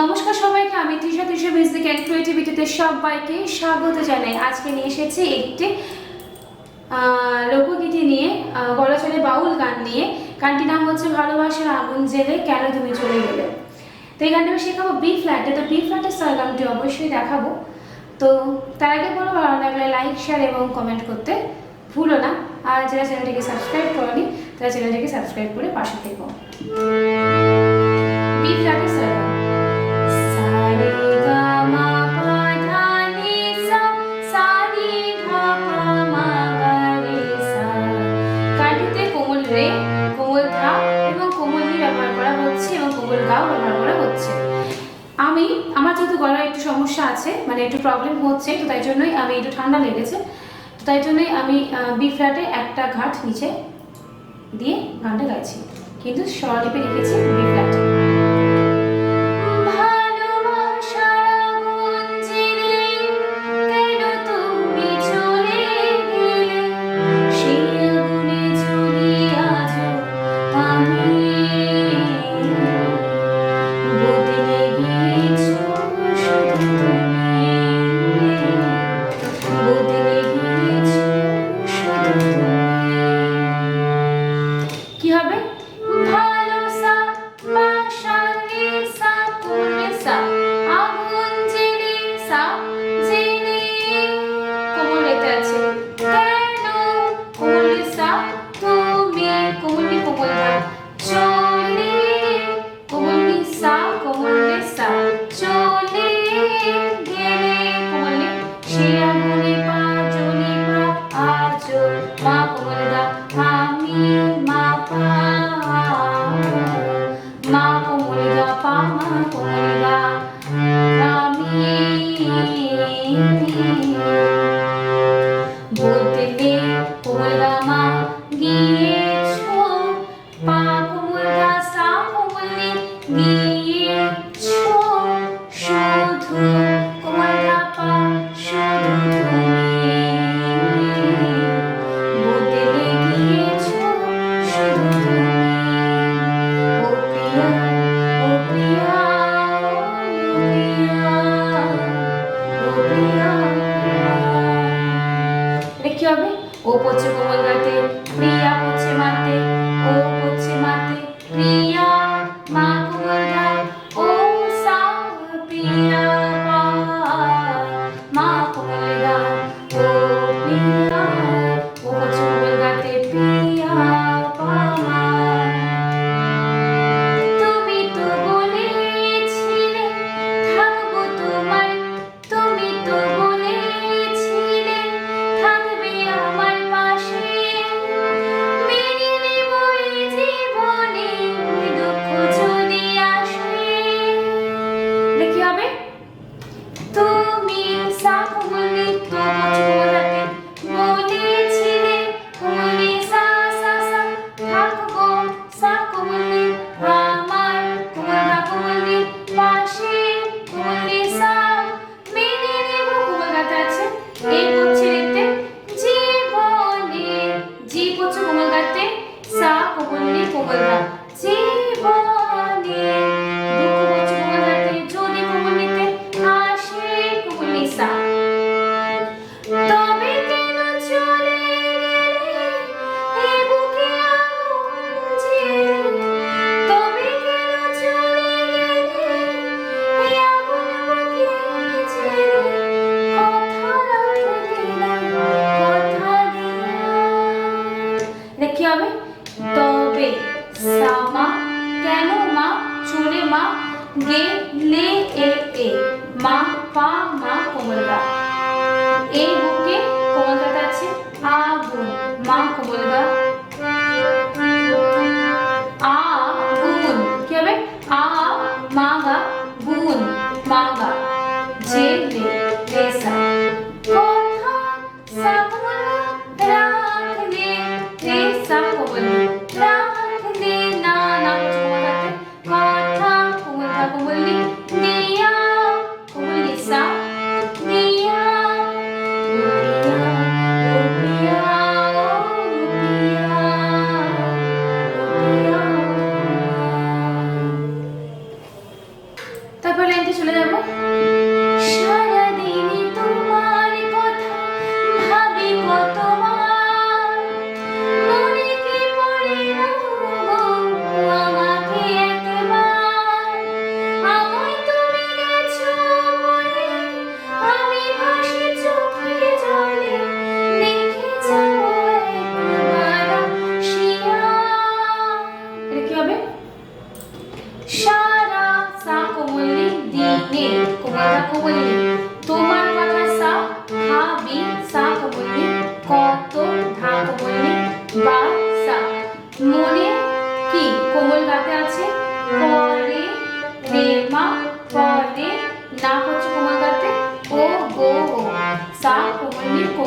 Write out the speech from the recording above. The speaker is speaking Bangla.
নমস্কার সবাইকে, আমি তৃষা তৃষা মিউজিক অ্যান্ড ক্রিয়েটিভিটিতে সবাইকে স্বাগত জানাই। আজকে নিয়ে এসেছি একটি লোকগীতি নিয়ে বলা চলে বাউল গান নিয়ে। গানটির নাম হচ্ছে ভালোবাসার আগুন জেলে কেন তুমি চলে গেলে। তো এই গানটা আমি শেখাবো বি ফ্ল্যাটে তো বি ফ্ল্যাটের সরগামটি অবশ্যই দেখাবো। তো তার আগে বলো, ভালো লাগলে লাইক শেয়ার এবং কমেন্ট করতে ভুলো না। আর যারা চ্যানেলটিকে সাবস্ক্রাইব করেনি, তারা চ্যানেলটিকে সাবস্ক্রাইব করে পাশে থেকো। বি ফ্ল্যাটের সমস্যা আছে মানে একটু প্রবলেম হচ্ছে, তো তাই জন্যই আমি একটু ঠান্ডা লেগেছে। তো তাই জন্যই আমি বি ফ্ল্যাটে একটা ঘাট নিচে দিয়ে গানটা গাইছি। কিন্তু স্বরলিপে রেখেছি বি ফ্ল্যাটে 巴摩那哆哇雅，哆咪。to pá,